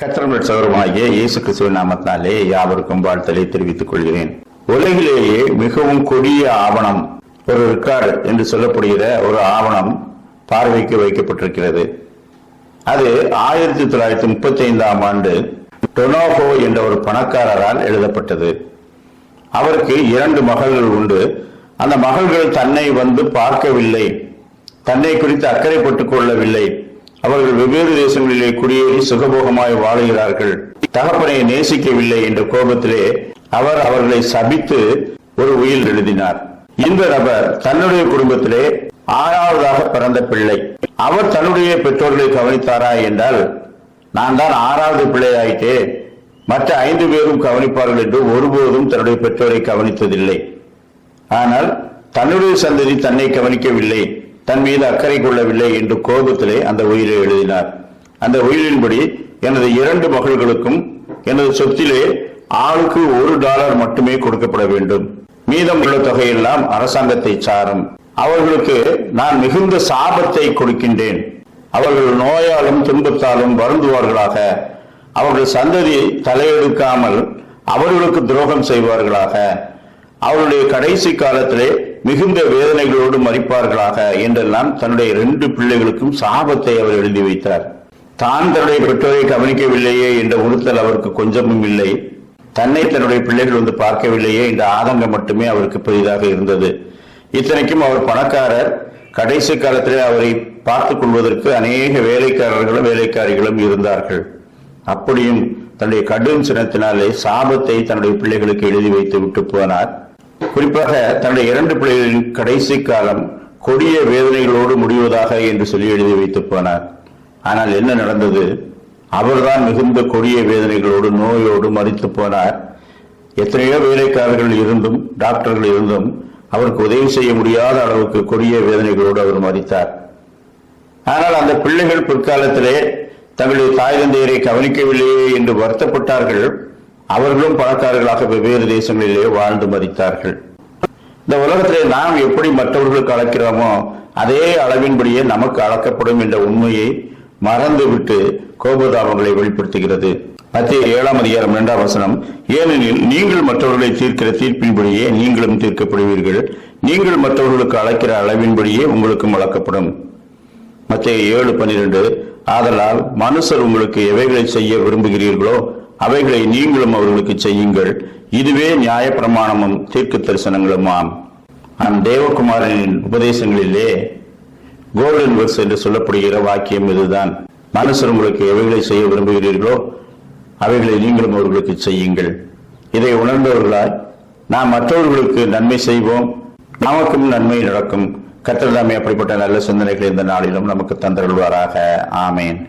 கத்திரமிழ் சௌரமாகிய இயேசு கிறிஸ்துவின் நாமத்தினாலே யாவருக்கும் வாழ்த்தலை தெரிவித்துக் கொள்கிறேன். உலகிலேயே மிகவும் கொடிய ஆவணம் ஒரு ரெக்கார்டு என்று சொல்லப்படுகிற ஒரு ஆவணம் பார்வைக்கு வைக்கப்பட்டிருக்கிறது. அது ஆயிரத்தி தொள்ளாயிரத்தி முப்பத்தி ஐந்தாம் ஆண்டு டொனோகோ என்ற ஒரு பணக்காரரால் எழுதப்பட்டது. அவருக்கு இரண்டு மகள்கள் உண்டு. அந்த மகள்கள் தன்னை வந்து பார்க்கவில்லை. தன்னை குறித்து அக்கறைப்பட்டுக் கொள்ளவில்லை. அவர்கள் வெவ்வேறு தேசங்களிலே குடியேறி சுகபோகமாய் வாழுகிறார்கள். தகப்பனை நேசிக்கவில்லை என்ற கோபத்திலே அவர் அவர்களை சபித்து ஒரு உயில் எழுதினார். இந்த நபர் தன்னுடைய குடும்பத்திலே ஆறாவதாக பிறந்த பிள்ளை. அவர் தன்னுடைய பெற்றோர்களை கவனித்தாரா என்றால் நான் தான் ஆறாவது பிள்ளையாயிட்டே மற்ற ஐந்து பேரும் கவனிப்பார்கள் என்று ஒருபோதும் தன்னுடைய பெற்றோரை கவனித்ததில்லை. ஆனால் தன்னுடைய சந்ததி தன்னை கவனிக்கவில்லை. தன் மீது அக்கறை கொள்ளவில்லை என்று கோபத்திலே அந்த உயிரை எழுதினார். அந்த உயிரின்படி எனது இரண்டு மகள்களுக்கும் எனது சொத்திலே ஆளுக்கு ஒரு டாலர் மட்டுமே கொடுக்கப்பட வேண்டும். மீதம் உள்ள தொகையெல்லாம் அரசாங்கத்தை சாரும். அவர்களுக்கு நான் மிகுந்த சாபத்தை கொடுக்கின்றேன். அவர்கள் நோயாலும் துன்பத்தாலும் வருந்துவார்களாக. அவர்கள் சந்ததி தலையெடுக்காமல் அவர்களுக்கு துரோகம் செய்வார்களாக. அவருடைய கடைசி காலத்திலே மிகுந்த வேதனைகளோடு மறிப்பார்களாக என்றெல்லாம் தன்னுடைய இரண்டு பிள்ளைகளுக்கும் சாபத்தை அவர் எழுதி வைத்தார். தான் தன்னுடைய பெற்றோரை கவனிக்கவில்லையே என்ற உறுத்தல் அவருக்கு கொஞ்சமும் இல்லை. தன்னை தன்னுடைய பிள்ளைகள் வந்து பார்க்கவில்லையே என்ற ஆதங்கம் மட்டுமே அவருக்கு பெரிதாக இருந்தது. இத்தனைக்கும் அவர் பணக்காரர். கடைசி காலத்திலே அவரை பார்த்துக் கொள்வதற்கு அநேக வேலைக்காரர்களும் வேலைக்காரிகளும் இருந்தார்கள். அப்படியும் தன்னுடைய கடும் சினத்தினாலே சாபத்தை தன்னுடைய பிள்ளைகளுக்கு எழுதி வைத்து விட்டு போனார். குறிப்பாக தன்னுடைய இரண்டு பிள்ளைகளின் கடைசி காலம் கொடிய வேதனைகளோடு முடிவதாக என்று சொல்லி எழுதி வைத்து போனார். ஆனால் என்ன நடந்தது? அவர்தான் மிகுந்த கொடிய வேதனைகளோடு நோயோடு மறித்து போனார். எத்தனையோ வேலைக்காரர்கள் இருந்தும் டாக்டர்கள் இருந்தும் அவருக்கு உதவி செய்ய முடியாத அளவுக்கு கொடிய வேதனைகளோடு அவர் மறித்தார் ஆனால் அந்த பிள்ளைகள் பிற்காலத்திலே தங்களுடைய தாய் தந்தையரை கவனிக்கவில்லையே என்று வருத்தப்பட்டார்கள். அவர்களும் பணக்காரர்களாக வெவ்வேறு தேசங்களிலே வாழ்ந்து மறித்தார்கள் இந்த உலகத்திலே நாம் எப்படி மற்றவர்களுக்கு அளக்கிறோமோ அதே அளவின்படியே நமக்கு அளக்கப்படும் என்ற உண்மையை மறந்துவிட்டு கோபதாபங்களை வெளிப்படுத்துகிறது. மத்திய ஏழாம் அதிகாரம் இரண்டாம் வசனம் ஏனெனில் நீங்கள் மற்றவர்களை தீர்க்கிற தீர்ப்பின்படியே நீங்களும் தீர்க்கப்படுவீர்கள். நீங்கள் மற்றவர்களுக்கு அழைக்கிற அளவின்படியே உங்களுக்கும் அளக்கப்படும். மத்திய ஏழு பன்னிரண்டு ஆதலால் மனுஷர் உங்களுக்கு எவைகளை செய்ய விரும்புகிறீர்களோ அவைகளை நீங்களும் அவர்களுக்கு செய்யுங்கள். இதுவே நியாய பிரமாணமும் தீர்க்க தரிசனங்களுமாம் நம் தேவகுமாரனின் உபதேசங்களிலே கோல்டன் வர்ஸ் என்று சொல்லப்படுகிற வாக்கியம் இதுதான். மனுஷர் உங்களுக்கு எவைகளை செய்ய விரும்புகிறீர்களோ அவைகளை நீங்களும் அவர்களுக்கு செய்யுங்கள். இதை உணர்ந்தவர்களாய் நாம் மற்றவர்களுக்கு நன்மை செய்வோம். நமக்கும் நன்மை நடக்கும். கத்திரதாமே அப்படிப்பட்ட நல்ல சிந்தனைகள் இந்த நாளிலும் நமக்கு தந்தருள்வாராக. ஆமேன்.